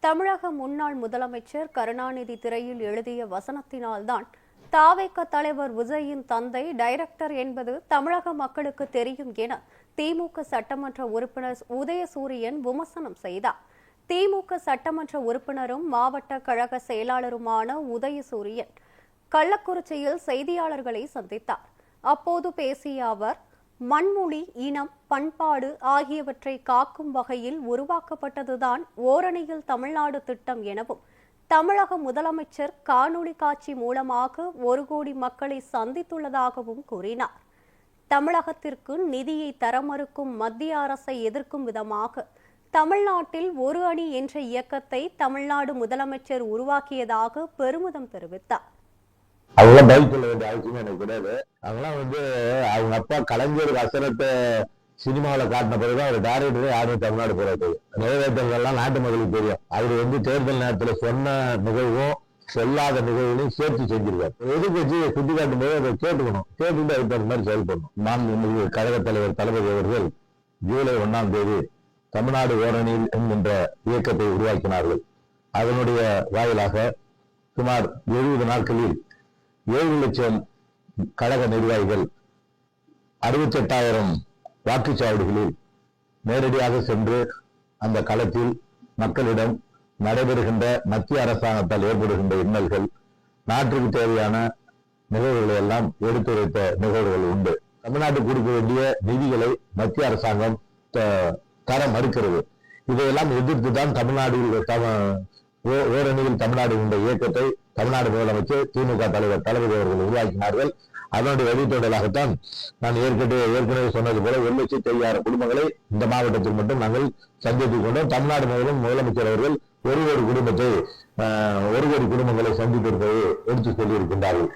தமிழக முன்னாள் முதலமைச்சர் கருணாநிதி திரையில் எழுதிய வசனத்தினால்தான் தாவேக தலைவர் விஜயின் தந்தை டைரக்டர் என்பது தமிழக மக்களுக்கு தெரியும் என திமுக சட்டமன்ற உறுப்பினர் உதயசூரியன் விமர்சனம் செய்தார். திமுக சட்டமன்ற உறுப்பினரும் மாவட்ட கழக செயலாளருமான உதயசூரியன் கள்ளக்குறிச்சியில் செய்தியாளர்களை சந்தித்தார். அப்போது பேசிய அவர் மண்மொழி இனம் பண்பாடு ஆகியவற்றை காக்கும் வகையில் உருவாக்கப்பட்டதுதான் ஓரணியில் தமிழ்நாடு திட்டம் எனவும் தமிழக முதலமைச்சர் காணொளி காட்சி மூலமாக ஒரு கோடி மக்களை சந்தித்துள்ளதாகவும் கூறினார். தமிழகத்திற்கு நிதியை தர மறுக்கும் மத்திய அரசை எதிர்க்கும் விதமாக தமிழ்நாட்டில் ஒரு அணி என்ற இயக்கத்தை தமிழ்நாடு முதலமைச்சர் உருவாக்கியதாக பெருமிதம் தெரிவித்தார். அவங்க பதில் சொல்ல வேண்டிய அவசியம் எனக்கு கிடையாது. அதெல்லாம் வந்து அவங்க அப்பா கலைஞர் வசனத்தை சினிமாவில் காட்டின பிறகுதான் அவர் டைரக்டரே யாரும் தமிழ்நாடு போராட்டது நிறைவேற்றங்கள்லாம் நாட்டு மக்களுக்கு தெரியும். அவர் வந்து தேர்தல் நேரத்தில் சொன்ன நிகழ்வும் சொல்லாத நிகழ்வுகளையும் சேர்த்து செஞ்சிருக்காரு. எதிர்கட்சி சுட்டி காட்டும் போது அதை கேட்டுக்கணும். கேட்டுட்டு அதுக்கு தகுந்த மாதிரி செயல்படணும். மாண்புமிகு கழக தலைவர் தளபதி அவர்கள் ஜூலை ஒன்றாம் தேதி தமிழ்நாடு ஓரணியில் என்கின்ற இயக்கத்தை உருவாக்கினார்கள். அதனுடைய வாயிலாக சுமார் எழுபது நாட்களில் ஏழு லட்சம் கழக நிர்வாகிகள் அறுபத்தி எட்டாயிரம் வாக்குச்சாவடிகளில் நேரடியாக சென்று அந்த களத்தில் மக்களிடம் நடைபெறுகின்ற மத்திய அரசாங்கத்தால் ஏற்படுகின்ற இன்னல்கள் நாட்டுக்கு தேவையான நிகழ்வுகளை எல்லாம் எடுத்துரைத்த நிகழ்வுகள் உண்டு. தமிழ்நாட்டுக்கு கொடுக்க வேண்டிய நிதிகளை மத்திய அரசாங்கம் த- தர மறுக்கிறது. இதையெல்லாம் எதிர்த்து தான் தமிழ்நாடு ஓ- ஓரணியில் தமிழ்நாடு என்ற இயக்கத்தை தமிழ்நாடு முதலமைச்சர் திமுக தலைவர் தளபதி அவர்கள் உருவாக்கினார்கள். அதனுடைய வழித்தொடலாகத்தான் நான் ஏற்கனவே ஏற்கனவே சொன்னது போல ஒரு லட்சத்தி ஐயாயிரம் குடும்பங்களை இந்த மாவட்டத்தில் மட்டும் நாங்கள் சந்தித்துக் கொண்டோம். தமிழ்நாடு முதலும் முதலமைச்சர் அவர்கள் ஒரு ஒரு குடும்பத்தை ஆஹ், ஒரு கோடி குடும்பங்களை சந்தித்திருப்பது எடுத்து சொல்லியிருக்கின்றார்கள்.